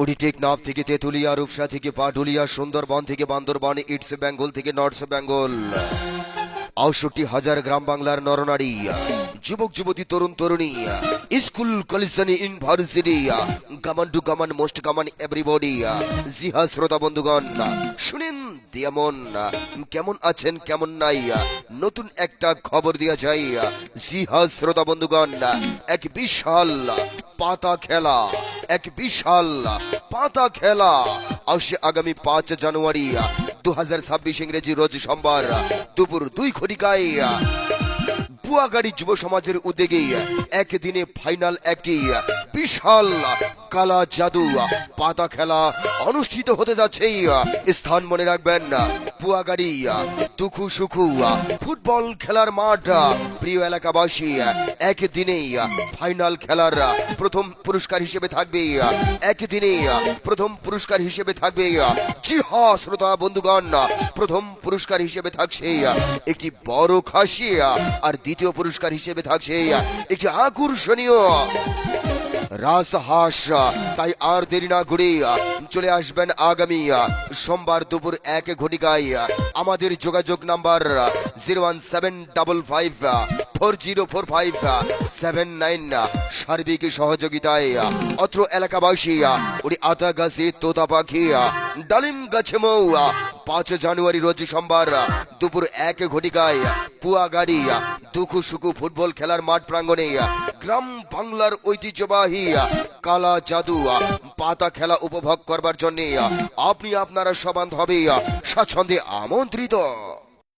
ওডি টেকনাফ থেকে তেতুলিয়া, রূপসা থেকে পাটুলিয়া, সুন্দরবন থেকে বান্দরবন ইটস বেঙ্গল থেকে নর্থ বেঙ্গল আটষট্টি হাজার গ্রাম বাংলার নরনারী। যুবক, যুবতী, তরুণ, তরুণী। School college university come on to come on most come on everybody জিহা শ্রোতা বন্ধুগণ, শুনেন দিয়ামন। কেমন আছেন, কেমন নাই? নতুন একটা খবর দিয়া যাই। জিহা শ্রোতা বন্ধুগণ, এক বিশাল পাতা খেলা। এক বিশাল পাতা খেলা। আসে আগামী পাঁচ জানুয়ারি দু হাজার ছাব্বিশ ইংরেজি রোজ সোমবার দুপুর দুই ঘটিকায় বুয়াগাড়ি যুব সমাজের উদ্যোগে একদিনে ফাইনাল একটি বিশাল কালা জাদু পাতা খেলা অনুষ্ঠিত হতে যাচ্ছে। স্থান মনে রাখবেন বুয়াগাড়ি দুখু সুখু ফুটবল খেলার মাঠ, প্রিয় এলাকাবাসী ফাইনাল খেলার প্রথম পুরস্কার হিসেবে থাকবে একদিনে প্রথম পুরস্কার হিসেবে থাকবে। জি হ্যাঁ শ্রোতা বন্ধুগণ, প্রথম পুরস্কার হিসেবে থাকছে একটি বড় খাসি, আর দ্বিতীয় পুরস্কার হিসেবে থাকছে একটি আকর্ষণীয় রাজহাঁস, তাই আর দেরি না ঘুরে চলে আসবেন আগামী সোমবার দুপুর এক ঘটিকায়। আমাদের যোগাযোগ number zero one seven double five four zero four five seven nine. সার্বিক সহযোগিতায় অত্র এলাকাবাসী ওই আতা গাছে তোতা পাখি, ডালিম গাছে মৌ পাঁচ জানুয়ারি রোজ সোমবার, দুপুর এক ঘটিকায় পুয়া গাড়ি দুখু সুখু ফুটবল খেলার মাঠ প্রাঙ্গণে গ্রাম বাংলার ঐতিহ্যবাহী কালা জাদু পাতা খেলা উপভোগ করবার জন্য আপনি আপনারা সবান্ধ হবে স্বচ্ছন্দে আমন্ত্রিত।